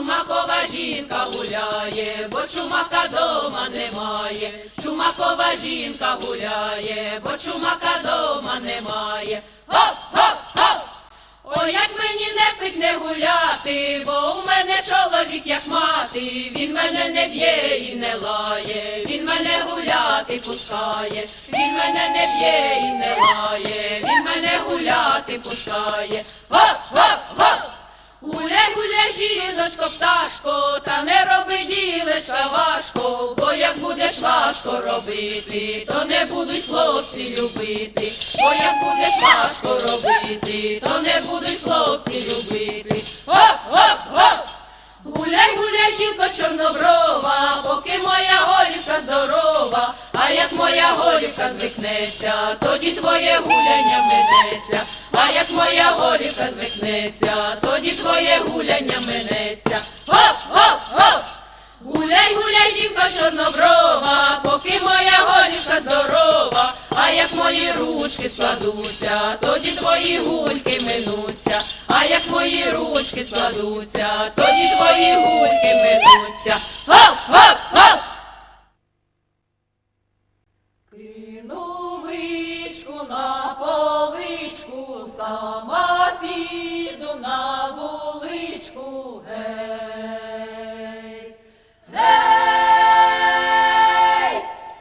Чумакова жінка гуляє, бо чумака дома немає. Чумакова жінка гуляє, бо чумака дома немає. Гоп, гоп, гоп! Ой, як мені не пить не гуляти, бо у мене чоловік як мати, він мене не б'є і не лає, він мене гуляти пускає, він мене не б'є і не лає, він мене гуляти пускає. Гоп, гоп, гоп! Гуляй, жіночко, пташко, та не роби ділечка важко, бо як будеш важко робити, то не будуть хлопці любити, бо як будеш важко робити, то не будуть хлопці любити. Гоп! Гуляй, гуляй, жінко чорноброва, поки моя голівка здорова, а як моя голівка звикнеться, тоді твоє гуляння минеться, а як моя голівка звикнеться, тоді твоє гуляння минеться. Гоп, гоп, гоп! Гуляй, гуляй, жінко чорноброва, поки моя голівка здорова, а як мої ручки складуться, тоді твої гульки минуться, а як мої ручки складуться, тоді твої гульки минуться. Гоп, гоп, гоп! Кину мичку на поличку, сама піду на вуличку, гей. Гей,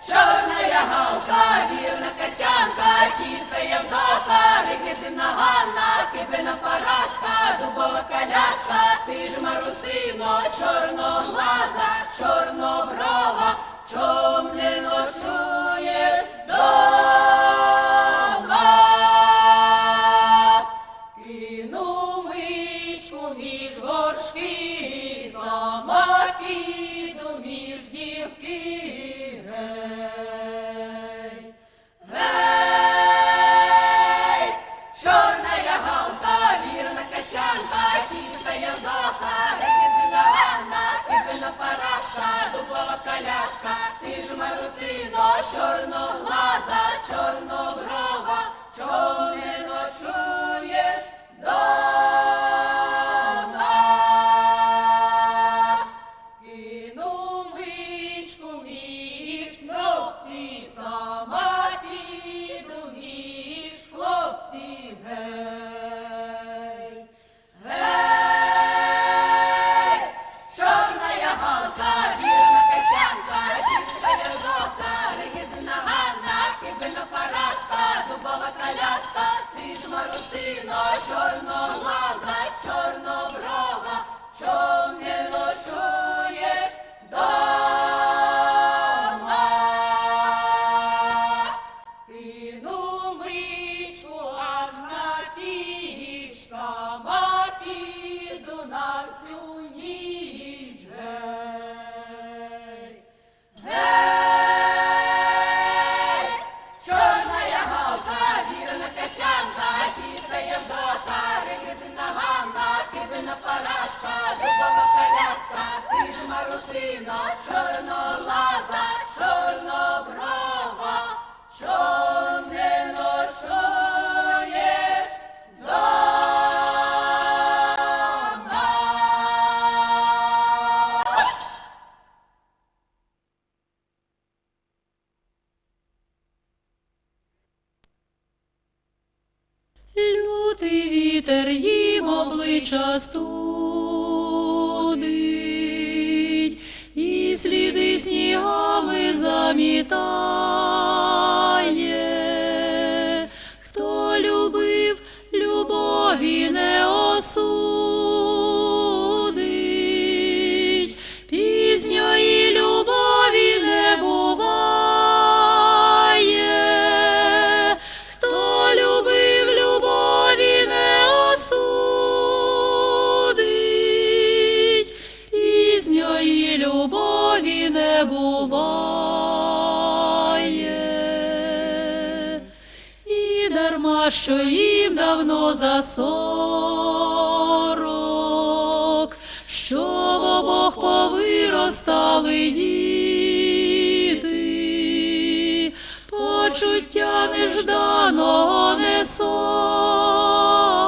чорна ягалка, вірна касянка, тітка Явдоха, рикетина Ганна, кибина парадка, дубова коляска, ти ж марусино, чорноглаза, Ганна, Параска, парашка, коляска, ти ж марусина, чорнолаза, чорноброва, обличчя студить, і сліди снігами пам'ятає, Дарма, що їм давно за сорок, що в обох повиростали діти, почуття нежданого не сором,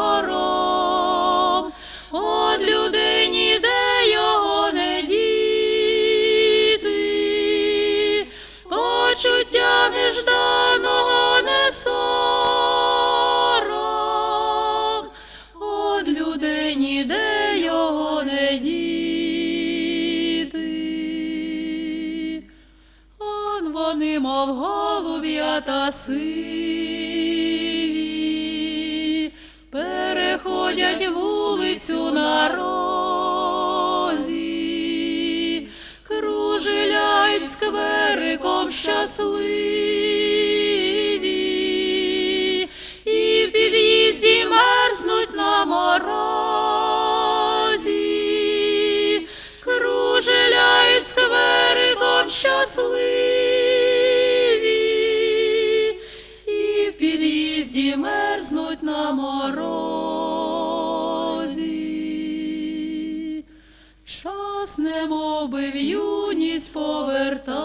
вони, мов голуб'я та сиві, переходять вулицю на розі, кружеляють сквериком щасливі. Яснемо би в юність повертає.